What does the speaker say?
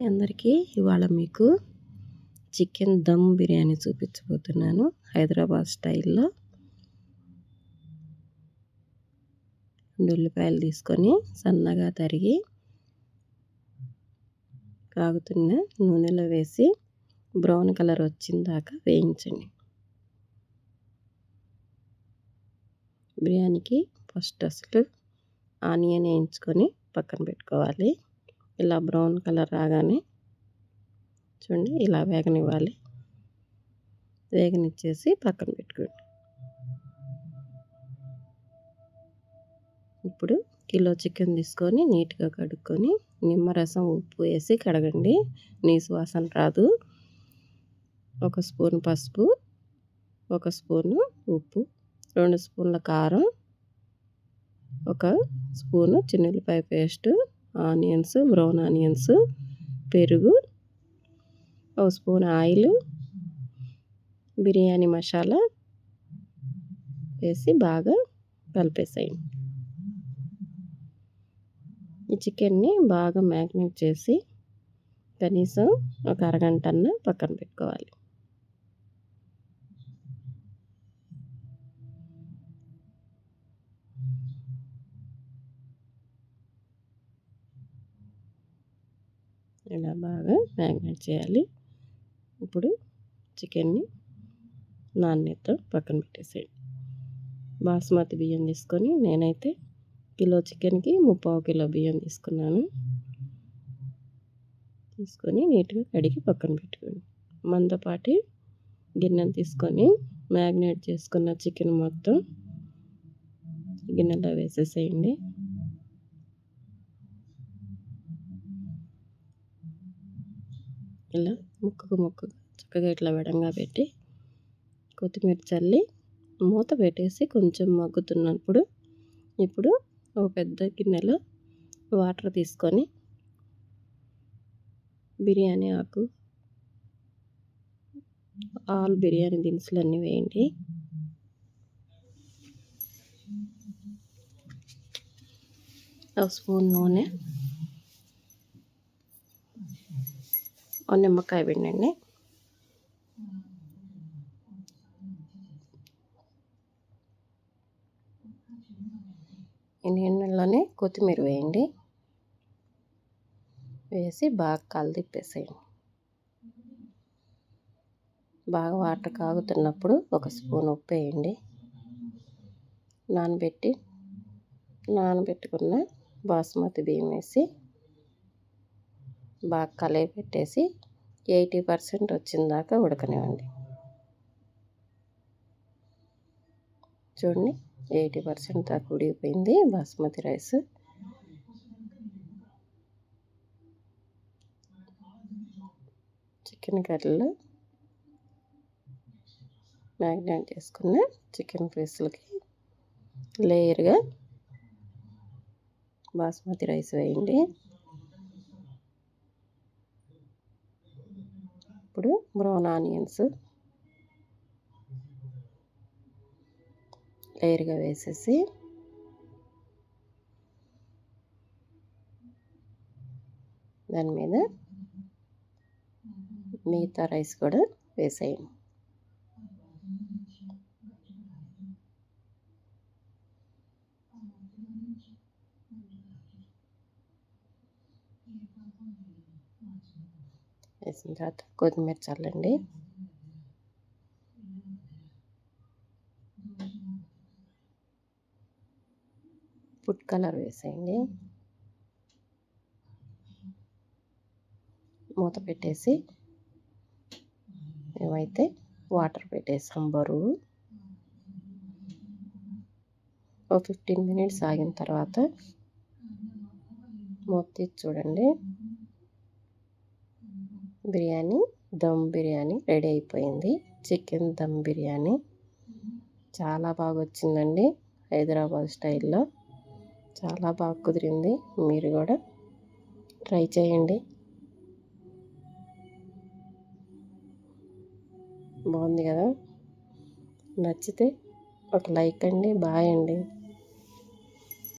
అందరికీ ఇవాళ మీకు చికెన్ దమ్ బిర్యానీ చూపించబోతున్నాను హైదరాబాద్ స్టైల్లో. ఉల్లిపాయలు తీసుకొని సన్నగా తరిగి కాగుతున్న నూనెలో వేసి బ్రౌన్ కలర్ వచ్చిన దాకా వేయించండి. బిర్యానీకి ఫస్ట్ అసలు ఆనియన్ వేయించుకొని పక్కన పెట్టుకోవాలి. ఇలా బ్రౌన్ కలర్ రాగానే చూడండి ఇలా వేగనివ్వాలి. వేగనిచ్చేసి పక్కన పెట్టుకోండి. ఇప్పుడు కిలో చికెన్ తీసుకొని నీట్గా కడుక్కొని నిమ్మరసం ఉప్పు వేసి కడగండి. నీసు వాసన రాదు. ఒక స్పూన్ పసుపు ఒక స్పూను ఉప్పు రెండు స్పూన్ల కారం ఒక స్పూను చిన్నులపాయ పేస్టు ఆనియన్స్ బ్రౌన్ ఆనియన్స్ పెరుగు ఒక స్పూన్ ఆయిల్ బిర్యానీ మసాలా వేసి బాగా కలిపేసేయండి ఈ చికెన్ని బాగా మ్యాగ్నేట్ చేసి కనీసం ఒక అరగంట పక్కన పెట్టుకోవాలి. ఇలా బాగా మ్యాగ్నేట్ చేయాలి. ఇప్పుడు చికెన్ని నాణ్యత పక్కన పెట్టేసేయండి బాస్మతి బియ్యం తీసుకొని నేనైతే కిలో చికెన్కి ముప్పావు కిలో బియ్యం తీసుకున్నాను. తీసుకొని నీట్గా కడిగి పక్కన పెట్టుకోండి. మందపాటి గిన్నెను తీసుకొని మ్యాగ్నేట్ చేసుకున్న చికెన్ మొత్తం గిన్నెలో వేసేసేయండి. ఇలా ముక్కకు ముక్కకు చక్కగా ఇట్లా విడంగా పెట్టి కొత్తిమీర చల్లి మూత పెట్టేసి కొంచెం మగ్గుతున్నప్పుడు ఇప్పుడు ఒక పెద్ద గిన్నెలో వాటర్ తీసుకొని బిర్యానీ ఆకు ఆల్ బిర్యానీ దినుసులు అన్నీ వేయండి. ఒక స్పూన్ నూనె ఒక నిమ్మకాయ పిండండి. నీళ్ళలోనే కొత్తిమీర వేయండి. వేసి బాగా కలిదిప్పేసేయండి బాగా వాటర్ కాగుతున్నప్పుడు ఒక స్పూన్ ఉప్పు వేయండి. నానబెట్టి నానబెట్టుకున్న బాస్మతి బియ్యం వేసి బాగా కలిపి పెట్టేసి ఎయిటీ పర్సెంట్ వచ్చిందాకా ఉడకనివ్వండి. చూడండి ఎయిటీ పర్సెంట్ దాకా ఉడిగిపోయింది బాస్మతి రైస్. చికెన్ కర్రీలో మ్యాగ్నేట్ చేసుకున్న చికెన్ పీసులకి లేయర్గా బాస్మతి రైస్ వేయండి. ఇప్పుడు బ్రౌన్ ఆనియన్స్ లేయర్గా వేసేసి దాని మీద మిగతా రైస్ కూడా వేసేయండి వేసిన తర్వాత కొత్తిమీర చల్లండి. ఫుడ్ కలర్ వేసేయండి. మూత పెట్టేసి మేమైతే వాటర్ పెట్టేసాం బరువు. ఒక ఫిఫ్టీన్ మినిట్స్ ఆగిన తర్వాత మూత తీసి చూడండి. బిర్యానీ దమ్ బిర్యానీ రెడీ అయిపోయింది. చికెన్ దమ్ బిర్యానీ. చాలా బాగా వచ్చిందండి హైదరాబాద్ స్టైల్లో. చాలా బాగా కుదిరింది. మీరు కూడా ట్రై చేయండి. బాగుంది కదా? నచ్చితే ఒక లైక్ అండి బాయ్ అండి.